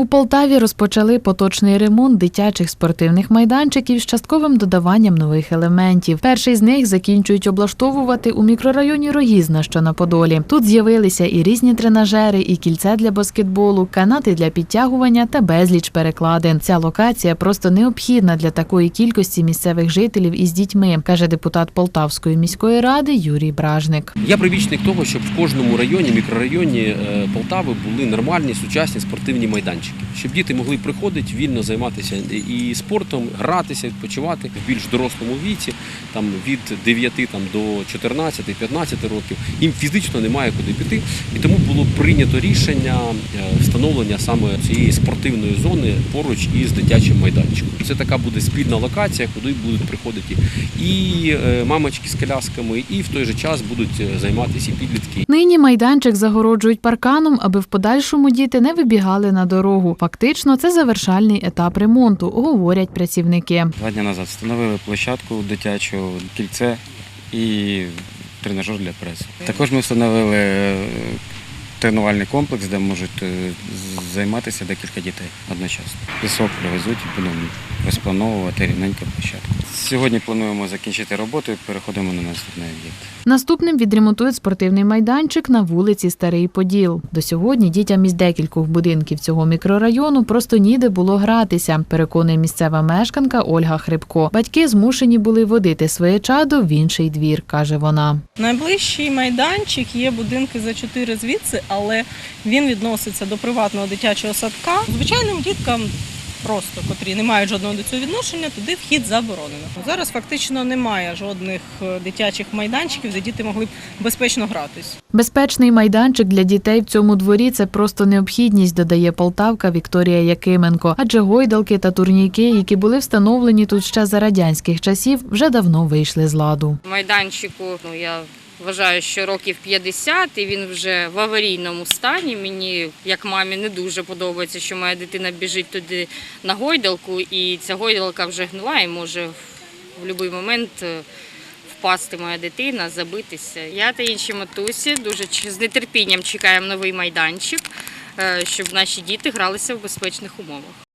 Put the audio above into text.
У Полтаві розпочали поточний ремонт дитячих спортивних майданчиків з частковим додаванням нових елементів. Перший з них закінчують облаштовувати у мікрорайоні Рогізна, що на Подолі. Тут з'явилися і різні тренажери, і кільце для баскетболу, канати для підтягування та безліч перекладин. Ця локація просто необхідна для такої кількості місцевих жителів із дітьми, каже депутат Полтавської міської ради Юрій Бражник. Я прибічник того, щоб в кожному районі, мікрорайоні е, Полтави були нормальні сучасні спортивні майданчики, щоб діти могли приходити вільно займатися і спортом, гратися, відпочивати в більш дорослому віці, там від 9 там, до 14-15 років. Їм фізично немає куди піти, і тому було прийнято рішення е, встановлення саме цієї спортивної зони поруч із дитячим майданчиком. Це така буде спільна локація, куди будуть приходити і е, мамочки з колясками, і в той же час будуть е, займатися і підлітки. Нині майданчик загороджують парканом, аби в подальшому діти не вибігали на дорогу. Фактично, це завершальний етап ремонту, говорять працівники. Два дні назад встановили площадку дитячу, кільце і тренажер для пресу. Також ми встановили е, тренувальний комплекс, де можуть е, займатися декілька дітей одночасно. Пісок привезуть, і будемо розплановувати рівненьку площадку. Сьогодні плануємо закінчити роботу і переходимо на наступний об'єкт. Наступним відремонтують спортивний майданчик на вулиці Старий Поділ. До сьогодні дітям із декількох будинків цього мікрорайону просто ніде було гратися. Переконує місцева мешканка Ольга Хрипко. Батьки змушені були водити своє чадо в інший двір, каже вона. Найближчий майданчик є будинки за чотири звідси, але він відноситься до приватного дитячого садка. Звичайним діткам. Просто котрі не мають жодного до цього відношення, туди вхід заборонено. Зараз фактично немає жодних е, дитячих майданчиків, де діти могли б безпечно гратись. Безпечний майданчик для дітей в цьому дворі це просто необхідність, додає полтавка Вікторія Якименко. Адже гойдалки та турнійки, які були встановлені тут ще за радянських часів, вже давно вийшли з ладу. майданчику. Ну я вважаю, що років 50, і він вже в аварійному стані. Мені, як мамі, не дуже подобається, що моя дитина біжить туди на гойдалку, і ця гойдалка вже гнила і може в будь-який момент. е, Впасти моя дитина, забитися. Я та інші матусі дуже з нетерпінням чекаємо новий майданчик, е, щоб наші діти гралися в безпечних умовах.